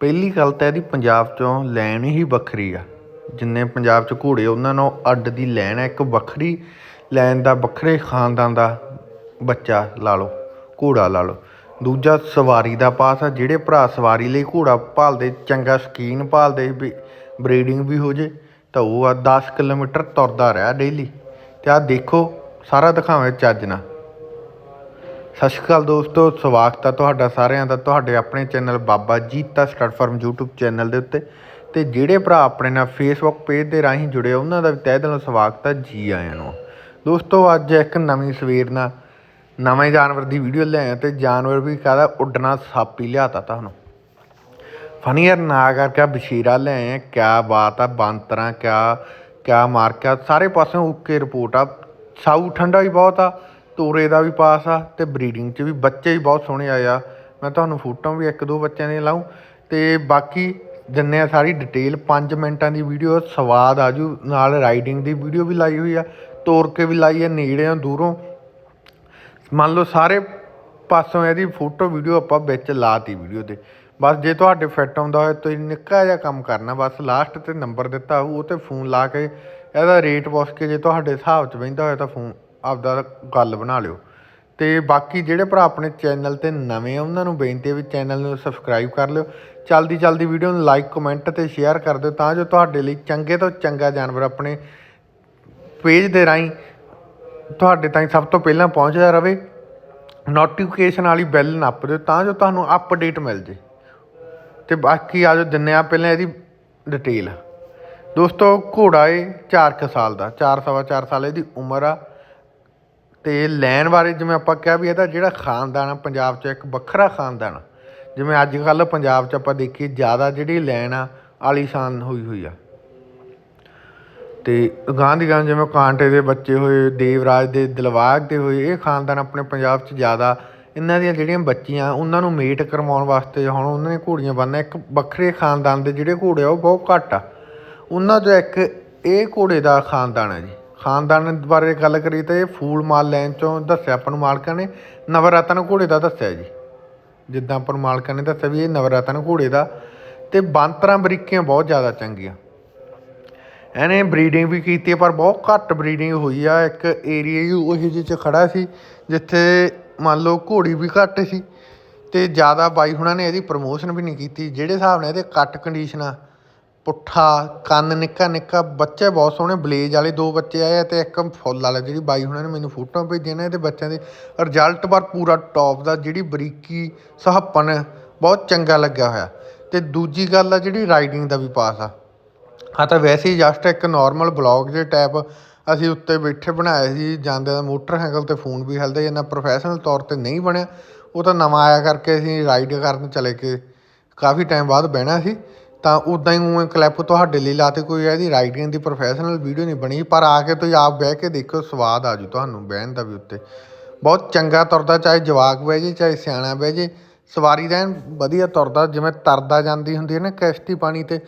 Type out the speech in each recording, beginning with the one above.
ਪਹਿਲੀ ਗੱਲ ਤਾਂ ਇਹਦੀ ਪੰਜਾਬ 'ਚੋਂ ਲੈਣ ਹੀ ਵੱਖਰੀ ਆ। ਜਿੰਨੇ ਪੰਜਾਬ 'ਚ ਘੋੜੇ, ਉਹਨਾਂ ਨੂੰ ਅੱਡ ਦੀ ਲੈਣ ਹੈ ਇੱਕ ਵੱਖਰੀ ਲੈਣ ਦਾ, ਵੱਖਰੇ ਖਾਨਦਾਨ ਦਾ ਬੱਚਾ ਲਾ ਲਓ, ਘੋੜਾ ਲਾ ਲਓ। ਦੂਜਾ ਸਵਾਰੀ ਦਾ ਪਾਸ ਆ। ਜਿਹੜੇ ਭਰਾ ਸਵਾਰੀ ਲਈ ਘੋੜਾ ਭਾਲਦੇ, ਚੰਗਾ ਸ਼ਕੀਨ ਭਾਲਦੇ, ਵੀ ਬਰੀਡਿੰਗ ਵੀ ਹੋ ਜੇ, ਤਾਂ ਉਹ ਆ 10 ਕਿਲੋਮੀਟਰ ਤੁਰਦਾ ਰਿਹਾ ਡੇਲੀ ਅਤੇ ਆਹ ਦੇਖੋ, ਸਾਰਾ ਦਿਖਾਵੇ ਚੱਜ ਨਾਲ। ਸਤਿ ਸ਼੍ਰੀ ਅਕਾਲ ਦੋਸਤੋ, ਸਵਾਗਤ ਹੈ ਤੁਹਾਡਾ ਸਾਰਿਆਂ ਦਾ ਤੁਹਾਡੇ ਆਪਣੇ channel Baba Jeeta start farm YouTube channel ਦੇ ਉੱਤੇ। ਤੇ ਜਿਹੜੇ ਭਰਾ ਆਪਣੇ ਨਾਲ Facebook ਪੇਜ ਦੇ ਰਾਹੀਂ ਜੁੜੇ ਉਹਨਾਂ ਦਾ ਵੀ ਤਹਿ ਦਿਲੋਂ ਸਵਾਗਤ ਹੈ ਜੀ ਆਇਆਂ ਨੂੰ। ਦੋਸਤੋ, ਅੱਜ ਇੱਕ ਨਵੀਂ ਸਵੇਰ ਨਾਲ ਨਵੇਂ ਜਾਨਵਰ ਦੀ ਵੀਡੀਓ ਲਿਆਇਆ ਤੇ ਜਾਨਵਰ ਵੀ ਕਹਦਾ ਉੱਡਣਾ ਸਾਪੀ ਹੀ ਲਿਆਤਾ ਤੁਹਾਨੂੰ। ਫਨੀ ਯਾਰ, ਨਾ ਕਰਕੇ ਬਸ਼ੀਰਾ ਲੈ ਆਏ ਕਿਆ ਬਾਤ ਆ, ਬਾਂਤਰਾਂ ਕਿਆ ਕਿਆ ਮਾਰ ਕਿਆ, ਸਾਰੇ ਪਾਸਿਓਂ ਓਕੇ ਰਿਪੋਰਟ ਆ। ਸਾਊ ਠੰਡਾ ਵੀ ਬਹੁਤ ਆ ਤੋਰੇ ਦਾ ਵੀ ਪਾਸ ਆ ਅਤੇ ਬਰੀਡਿੰਗ 'ਚ ਵੀ ਬੱਚੇ ਵੀ ਬਹੁਤ ਸੋਹਣੇ ਆਏ ਆ। ਮੈਂ ਤੁਹਾਨੂੰ ਫੋਟੋਆਂ ਵੀ ਇੱਕ ਦੋ ਬੱਚਿਆਂ ਦੀਆਂ ਲਾਉਂ ਅਤੇ ਬਾਕੀ ਜਿੰਨੇ ਹਾਂ ਸਾਰੀ ਡਿਟੇਲ ਪੰਜ ਮਿੰਟਾਂ ਦੀ ਵੀਡੀਓ ਸਵਾਦ ਆਜੂ। ਨਾਲ ਰਾਈਡਿੰਗ ਦੀ ਵੀਡੀਓ ਵੀ ਲਾਈ ਹੋਈ ਆ। ਤੋਰ ਕੇ ਵੀ ਲਾਈ ਆ ਨੇੜਿਓਂ ਦੂਰੋਂ। ਮੰਨ ਲਓ ਸਾਰੇ ਪਾਸੋਂ ਇਹਦੀ ਫੋਟੋ ਵੀਡੀਓ ਆਪਾਂ ਵਿੱਚ ਲਾਤੀ ਵੀਡੀਓ ਦੇ ਬਸ ਜੇ ਤੁਹਾਡੇ ਫਿੱਟ ਆਉਂਦਾ ਹੋਏ ਤੁਸੀਂ ਨਿੱਕਾ ਜਿਹਾ ਕੰਮ ਕਰਨਾ। ਬਸ ਲਾਸਟ ਤੇ ਨੰਬਰ ਦਿੱਤਾ ਉਹ ਤੇ ਫੋਨ ਲਾ ਕੇ ਇਹਦਾ ਰੇਟ ਪੁੱਛ ਕੇ ਜੇ ਤੁਹਾਡੇ ਹਿਸਾਬ 'ਚ ਬਹਿੰਦਾ ਹੋਇਆ ਤਾਂ ਫੋਨ ਆਪਦਾ ਗੱਲ ਬਣਾ ਲਿਓ। ਤੇ ਬਾਕੀ ਜਿਹੜੇ ਭਰਾ ਆਪਣੇ ਚੈਨਲ ਤੇ ਨਵੇਂ ਆ, ਉਹਨਾਂ ਨੂੰ ਬੇਨਤੀ ਹੈ ਵੀ ਚੈਨਲ ਨੂੰ ਸਬਸਕ੍ਰਾਈਬ ਕਰ ਲਿਓ। ਚਲਦੀ ਚਲਦੀ ਵੀਡੀਓ ਨੂੰ ਲਾਈਕ ਕਮੈਂਟ ਤੇ ਸ਼ੇਅਰ ਕਰ ਦਿਓ ਤਾਂ ਜੋ ਤੁਹਾਡੇ ਲਈ ਚੰਗੇ ਤੋਂ ਚੰਗਾ ਜਾਨਵਰ ਆਪਣੇ ਪੇਜ ਦੇ ਰਾਹੀਂ ਤੁਹਾਡੇ ਤਾਈਂ ਸਭ ਤੋਂ ਪਹਿਲਾਂ ਪਹੁੰਚਦਾ ਰਹੇ ਨੋਟੀਫਿਕੇਸ਼ਨ ਵਾਲੀ ਬੈਲ ਨੱਪ ਦਿਓ ਤਾਂ ਜੋ ਤੁਹਾਨੂੰ ਅਪਡੇਟ ਮਿਲ ਜੇ। ਤੇ ਬਾਕੀ ਆ ਜੋ ਦਿੰਨੇ ਆ ਪਹਿਲਾਂ ਇਹਦੀ ਡਿਟੇਲ ਦੋਸਤੋ ਘੋੜਾ ਏ 4 ਕੁ ਸਾਲ ਦਾ 4 ਸਵਾ 4 ਸਾਲ ਇਹਦੀ ਉਮਰ ਆ। ਅਤੇ ਲੈਣ ਬਾਰੇ ਜਿਵੇਂ ਆਪਾਂ ਕਿਹਾ ਵੀ ਇਹਦਾ ਜਿਹੜਾ ਖਾਨਦਾਨ ਆ, ਪੰਜਾਬ 'ਚ ਇੱਕ ਵੱਖਰਾ ਖਾਨਦਾਨ ਆ। ਜਿਵੇਂ ਅੱਜ ਕੱਲ੍ਹ ਪੰਜਾਬ 'ਚ ਆਪਾਂ ਦੇਖੀਏ, ਜ਼ਿਆਦਾ ਜਿਹੜੀ ਲੈਣ ਆ ਆਲੀਸ਼ਾਨ ਹੋਈ ਹੋਈ ਆ। ਅਤੇ ਗਾਂ ਦੀ ਗਾਂ ਜਿਵੇਂ ਕਾਂਟੇ ਦੇ ਬੱਚੇ ਹੋਏ, ਦੇਵਰਾਜ ਦੇ ਦਿਲਵਾਗ ਦੇ ਹੋਏ, ਇਹ ਖਾਨਦਾਨ ਆਪਣੇ ਪੰਜਾਬ 'ਚ ਜ਼ਿਆਦਾ ਇਹਨਾਂ ਦੀਆਂ ਜਿਹੜੀਆਂ ਬੱਚੀਆਂ, ਉਹਨਾਂ ਨੂੰ ਮੇਟ ਕਰਵਾਉਣ ਵਾਸਤੇ ਹੁਣ ਉਹਨਾਂ ਨੇ ਘੋੜੀਆਂ ਬੰਨ੍ਹਣਾ, ਇੱਕ ਵੱਖਰੇ ਖਾਨਦਾਨ ਦੇ ਜਿਹੜੇ ਘੋੜੇ ਆ, ਉਹ ਬਹੁਤ ਘੱਟ ਆ। ਉਹਨਾਂ 'ਚੋਂ ਇੱਕ ਇਹ ਘੋੜੇ ਦਾ ਖਾਨਦਾਨ ਹੈ ਜੀ। ਖਾਨਦਾਨ ਬਾਰੇ ਗੱਲ ਕਰੀ ਤਾਂ ਇਹ ਫੂਲ ਮਾਲ ਲੈਣ ਚੋਂ ਦੱਸਿਆ ਆਪਾਂ ਨੂੰ ਮਾਲਕਾਂ ਨੇ, ਨਵਰਤਨ ਘੋੜੇ ਦਾ ਦੱਸਿਆ ਜੀ। ਜਿੱਦਾਂ ਆਪਾਂ ਨੂੰ ਮਾਲਕਾਂ ਨੇ ਦੱਸਿਆ ਵੀ ਇਹ ਨਵਰਤਨ ਘੋੜੇ ਦਾ ਤੇ ਬਾਂਤਰਾਂ ਬਰੀਕੀਆਂ ਬਹੁਤ ਜ਼ਿਆਦਾ ਚੰਗੀਆਂ। ਇਹਨੇ ਬਰੀਡਿੰਗ ਵੀ ਕੀਤੀ ਪਰ ਬਹੁਤ ਘੱਟ ਬਰੀਡਿੰਗ ਹੋਈ ਆ। ਇੱਕ ਏਰੀਆ ਹੀ ਉਹ ਜਿਹੇ 'ਚ ਖੜਾ ਸੀ, ਜਿੱਥੇ ਮੰਨ ਲਓ ਘੋੜੀ ਵੀ ਘੱਟ ਸੀ ਤੇ ਜ਼ਿਆਦਾ ਬਾਈ ਹੁਣਾਂ ਨੇ ਇਹਦੀ ਪ੍ਰਮੋਸ਼ਨ ਵੀ ਨਹੀਂ ਕੀਤੀ। ਜਿਹੜੇ ਹਿਸਾਬ ਨਾਲ ਇਹਦੇ ਕੱਟ ਕੰਡੀਸ਼ਨਾਂ ਪੁੱਠਾ, ਕੰਨ ਨਿੱਕਾ ਨਿੱਕਾ, ਬੱਚੇ ਬਹੁਤ ਸੋਹਣੇ, ਬਲੇਜ ਵਾਲੇ ਦੋ ਬੱਚੇ ਆਏ ਆ ਤੇ ਇੱਕ ਫੁੱਲ ਵਾਲਾ ਜਿਹੜੀ ਬਾਈ ਹੁਣਾਂ ਨੇ ਮੈਨੂੰ ਫੋਟੋਆਂ ਭੇਜੀਆਂ ਨੇ ਇਹਦੇ ਬੱਚਿਆਂ ਦੇ ਰਿਜ਼ਲਟ ਪਰ ਪੂਰਾ ਟੌਪ ਦਾ, ਜਿਹੜੀ ਬਰੀਕੀ, ਸਹੱਪਣ ਬਹੁਤ ਚੰਗਾ ਲੱਗਿਆ ਹੋਇਆ। ਅਤੇ ਦੂਜੀ ਗੱਲ ਆ ਜਿਹੜੀ ਰਾਈਡਿੰਗ ਦਾ ਵੀ ਪਾਸ ਆ। ਹਾਂ ਤਾਂ ਵੈਸੇ ਹੀ ਜਸਟ ਇੱਕ ਨੋਰਮਲ ਬਲੌਗ ਦੇ ਟਾਈਪ ਅਸੀਂ ਉੱਤੇ ਬੈਠੇ ਬਣਾਏ ਸੀ ਜਾਂਦੇ ਦਾ ਮੋਟਰਸਾਈਕਲ ਤੇ ਫੋਨ ਵੀ ਹਲਦੇ ਇੰਨਾ ਪ੍ਰੋਫੈਸ਼ਨਲ ਤੌਰ ਤੇ ਨਹੀਂ ਬਣਿਆ। ਉਹ ਤਾਂ ਨਵਾਂ ਆਇਆ ਕਰਕੇ ਅਸੀਂ ਰਾਈਡ ਕਰਨ ਚਲੇ ਕੇ ਕਾਫੀ ਟਾਈਮ ਬਾਅਦ ਬਹਿਣਾ ਸੀ। ਤਾਂ ਉੱਦਾਂ ਹੀ ਉਵੇਂ ਕਲਿੱਪ ਤੁਹਾਡੇ ਲਈ ਲਾਤੇ ਕੋਈ ਇਹਦੀ ਰਾਈਡਿੰਗ ਦੀ ਪ੍ਰੋਫੈਸ਼ਨਲ ਵੀਡੀਓ ਨਹੀਂ ਬਣੀ, ਪਰ ਆ ਕੇ ਤੁਸੀਂ ਆਪ ਬਹਿ ਕੇ ਦੇਖਿਓ, ਸਵਾਦ ਆ ਜੂ ਤੁਹਾਨੂੰ ਬਹਿਣ ਦਾ ਵੀ ਉੱਤੇ। ਬਹੁਤ ਚੰਗਾ ਤੁਰਦਾ, ਚਾਹੇ ਜਵਾਕ ਬਹਿ ਜੇ, ਚਾਹੇ ਸਿਆਣਾ ਬਹਿ ਜੇ, ਸਵਾਰੀ ਦਾ ਵਧੀਆ ਤੁਰਦਾ, ਜਿਵੇਂ ਤਰਦਾ ਜਾਂਦੀ ਹੁੰਦੀ ਹੈ ਨਾ ਕਿਸ਼ਤੀ ਪਾਣੀ ਤੇ,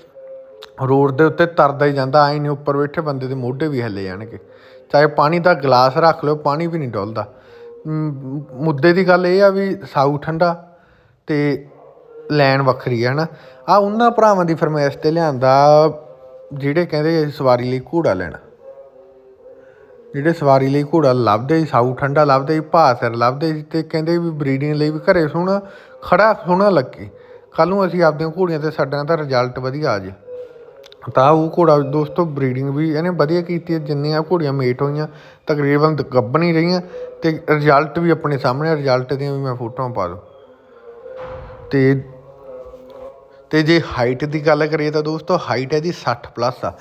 ਰੋਡ ਦੇ ਉੱਤੇ ਤਰਦਾ ਹੀ ਜਾਂਦਾ ਆਈ ਨਹੀਂ ਉੱਪਰ ਬੈਠੇ ਬੰਦੇ ਦੇ ਮੋਢੇ ਵੀ ਹਿੱਲੇ ਜਾਣਗੇ। ਚਾਹੇ ਪਾਣੀ ਦਾ ਗਲਾਸ ਰੱਖ ਲਿਓ, ਪਾਣੀ ਵੀ ਨਹੀਂ ਡੁੱਲਦਾ। ਮੁੱਦੇ ਦੀ ਗੱਲ ਇਹ ਆ ਵੀ ਸਾਊ ਠੰਡਾ ਤੇ ਲੈਣ ਵੱਖਰੀ ਹੈ ਨਾ ਆ ਉਹਨਾਂ ਭਰਾਵਾਂ ਦੀ ਫਰਮਾਇਸ਼ ਤੇ ਲਿਆਂਦਾ ਜਿਹੜੇ ਕਹਿੰਦੇ ਸਵਾਰੀ ਲਈ ਘੋੜਾ ਲੈਣਾ। ਜਿਹੜੇ ਸਵਾਰੀ ਲਈ ਘੋੜਾ ਲੱਭਦੇ ਸੀ, ਸਾਊ ਠੰਡਾ ਲੱਭਦੇ ਸੀ, ਭਾਅ ਸਿਰ ਲੱਭਦੇ ਸੀ ਤੇ ਕਹਿੰਦੇ ਵੀ ਬਰੀਡਿੰਗ ਲਈ ਵੀ ਘਰੇ ਸੋਹਣਾ ਖੜਾ ਸੋਹਣਾ ਲੱਗੇ। ਕੱਲ ਨੂੰ ਅਸੀਂ ਆਪਦੀਆਂ ਘੋੜੀਆਂ ਤੇ ਸਾਡਾ ਤਾਂ ਰਿਜ਼ਲਟ ਵਧੀਆ ਆ ਜੇ। ਤਾਂ ਉਹ ਘੋੜਾ ਦੋਸਤੋ ਬਰੀਡਿੰਗ ਵੀ ਇਹਨੇ ਵਧੀਆ ਕੀਤੀ ਹੈ ਜਿੰਨੀਆਂ ਘੋੜੀਆਂ ਮੇਟ ਹੋਈਆਂ, ਤਕਰੀਬਨ ਗੱਭਣ ਹੀ ਰਹੀਆਂ ਤੇ ਰਿਜ਼ਲਟ ਵੀ ਆਪਣੇ ਸਾਹਮਣੇ ਰਿਜ਼ਲਟ ਦੀਆਂ ਵੀ ਮੈਂ ਫੋਟੋਆਂ ਪਾ ਦੂੰ। ਤੇ ਤੇ ਜੇ ਹਾਈਟ ਦੀ ਗੱਲ ਕਰੀਏ ਤਾਂ ਦੋਸਤੋ ਹਾਈਟ ਇਹਦੀ 60 ਪਲੱਸ ਆ।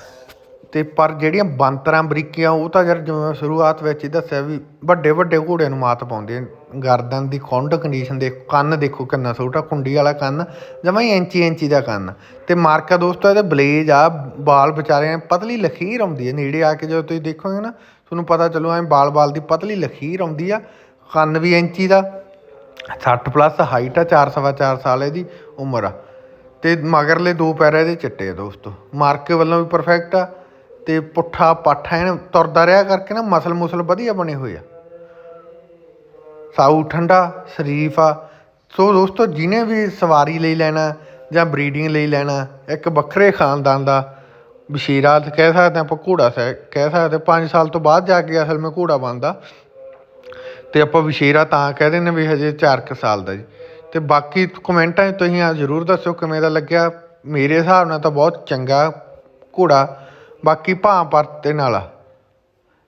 ਤੇ ਪਰ ਜਿਹੜੀਆਂ ਬੰਤਰਾਂ, ਬਰੀਕੀਆਂ, ਉਹ ਤਾਂ ਯਾਰ ਜਿਵੇਂ ਸ਼ੁਰੂਆਤ ਵਿੱਚ ਹੀ ਦੱਸਿਆ ਵੀ ਵੱਡੇ ਵੱਡੇ ਘੋੜਿਆਂ ਨੂੰ ਮਾਤ ਪਾਉਂਦੇ ਗਰਦਨ ਦੀ ਖੁੰਡ ਕੰਡੀਸ਼ਨ ਦੇਖੋ, ਕੰਨ ਦੇਖੋ ਕਿੰਨਾ ਛੋਟਾ ਕੁੰਡੀ ਵਾਲਾ ਕੰਨ, ਜਮਾਂ ਹੀ ਇੰਚੀ ਇੰਚੀ ਦਾ ਕੰਨ। ਤੇ ਮਾਰਕਾ ਦੋਸਤੋ, ਇਹਦੇ ਬਲੇਜ ਆ, ਬਾਲ ਵਿਚਾਰੇ ਪਤਲੀ ਲਖੀਰ ਆਉਂਦੀ ਹੈ ਨੇੜੇ ਆ ਕੇ ਜਦੋਂ ਤੁਸੀਂ ਦੇਖੋਗੇ ਨਾ, ਤੁਹਾਨੂੰ ਪਤਾ ਚੱਲੂ ਐ ਬਾਲ ਬਾਲ ਦੀ ਪਤਲੀ ਲਖੀਰ ਆਉਂਦੀ ਆ। ਕੰਨ ਵੀ ਇੰਚੀ ਦਾ। 60 ਪਲੱਸ ਹਾਈਟ ਆ 4 ਸਵਾ 4 ਸਾਲ ਇਹਦੀ ਉਮਰ ਆ। ਤੇ ਮਗਰਲੇ ਦੋ ਪੈਰ ਇਹਦੇ ਚਿੱਟੇ ਆ ਦੋਸਤੋ। ਮਾਰਕੇ ਵੱਲੋਂ ਵੀ ਪਰਫੈਕਟ ਆ ਤੇ ਪੁੱਠਾ ਪਾਠਾ ਇਹਨੇ ਤੁਰਦਾ ਰਿਹਾ ਕਰਕੇ ਨਾ ਮਸਲ ਮੁਸਲ ਵਧੀਆ ਬਣੇ ਹੋਏ ਆ। ਸਾਊ ਠੰਡਾ, ਸ਼ਰੀਫ ਆ। ਸੋ ਦੋਸਤੋ, ਜਿਹਨੇ ਵੀ ਸਵਾਰੀ ਲਈ ਲੈਣਾ ਜਾਂ ਬਰੀਡਿੰਗ ਲਈ ਲੈਣਾ, ਇੱਕ ਵੱਖਰੇ ਖਾਨਦਾਨ ਦਾ ਬਸ਼ੀਰਾ ਕਹਿ ਸਕਦੇ ਆਪਾਂ ਘੋੜਾ ਸਹਿ ਕਹਿ ਸਕਦੇ 5 ਸਾਲ ਤੋਂ ਬਾਅਦ ਜਾ ਕੇ ਅਸਲ ਵਿੱਚ ਘੋੜਾ ਬਣਦਾ। ਤੇ ਆਪਾਂ ਵਿਸ਼ੇਰਾ ਤਾਂ ਕਹਿ ਦਿੰਦੇ ਵੀ ਹਜੇ 4 ਕੁ ਸਾਲ ਦਾ ਜੀ। ਤੇ ਬਾਕੀ ਕਮੈਂਟਾਂ 'ਚ ਤੁਸੀਂ ਆ ਜ਼ਰੂਰ ਦੱਸਿਓ ਕਿਵੇਂ ਦਾ ਲੱਗਿਆ। ਮੇਰੇ ਹਿਸਾਬ ਨਾਲ ਤਾਂ ਬਹੁਤ ਚੰਗਾ ਘੋੜਾ, ਬਾਕੀ ਭਾਂ ਪਰਤੇ ਨਾਲ ਆ।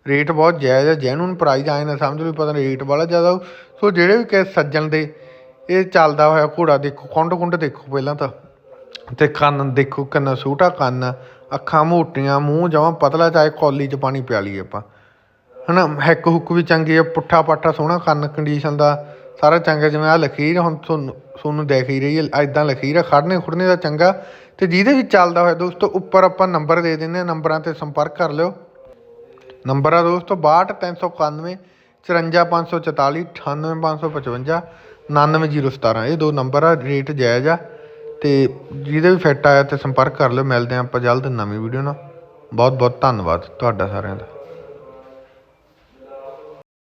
ਰੇਟ ਬਹੁਤ ਜਾਇਜ਼ ਹੈ ਜੈਨੂਨ ਪ੍ਰਾਈਜ਼ ਆਏ ਨਾ ਸਮਝ ਵੀ ਪਤਾ ਨਹੀਂ ਰੇਟ ਵਾਲਾ ਜ਼ਿਆਦਾ ਸੋ ਜਿਹੜੇ ਵੀ ਕਿਸੇ ਸੱਜਣ ਦੇ ਇਹ ਚੱਲਦਾ ਹੋਇਆ ਘੋੜਾ ਦੇਖੋ ਕੁੰਡ ਕੁੰਡ ਦੇਖੋ ਪਹਿਲਾਂ ਤਾਂ। ਤੇ ਕੰਨ ਦੇਖੋ ਕੰਨ ਛੋਟਾ ਕੰਨ ਅੱਖਾਂ ਮੋਟੀਆਂ, ਮੂੰਹ ਜਮਾਂ ਪਤਲਾ, ਚਾਹੇ ਕੌਲੀ 'ਚ ਪਾਣੀ ਪਿਆ ਲਈਏ ਆਪਾਂ। ਹਨਾ, ਹੈਕ ਹੁੱਕ ਵੀ ਚੰਗੀ ਆ, ਪੁੱਠਾ ਪਾਠਾ ਸੋਹਣਾ ਕੰਨ ਕੰਡੀਸ਼ਨ ਦਾ। ਸਾਰਾ ਚੰਗਾ, ਜਿਵੇਂ ਆ ਲਖੀਰ ਹੁਣ ਤੁਹਾਨੂੰ ਤੁਹਾਨੂੰ ਦੇਖ ਹੀ ਰਹੀ ਹੈ ਐਦਾਂ ਲਖੀਰ ਆ ਖੜਨੇ ਖੁੜਨੇ ਦਾ ਚੰਗਾ। ਤੇ ਜਿਹਦੇ ਵੀ ਚੱਲਦਾ ਹੋਇਆ ਦੋਸਤੋ, ਉੱਪਰ ਆਪਾਂ ਨੰਬਰ ਦੇ ਦਿੰਦੇ ਆ ਨੰਬਰਾਂ ਤੇ ਸੰਪਰਕ ਕਰ ਲਿਓ। ਨੰਬਰ ਆ ਦੋਸਤੋ 62391 54544 98555 99017 ਇਹ ਦੋ ਨੰਬਰ ਆ, ਰੇਟ ਜਾਇਜ਼ ਆ। ਤੇ ਜਿਹਦੇ ਵੀ ਫਿੱਟ ਆਇਆ ਤੇ ਸੰਪਰਕ ਕਰ ਲਿਓ, ਮਿਲਦੇ ਆ ਆਪਾਂ ਜਲਦ ਨਵੀਂ ਵੀਡੀਓ ਨਾਲ। ਬਹੁਤ ਬਹੁਤ ਧੰਨਵਾਦ ਤੁਹਾਡਾ ਸਾਰਿਆਂ ਦਾ।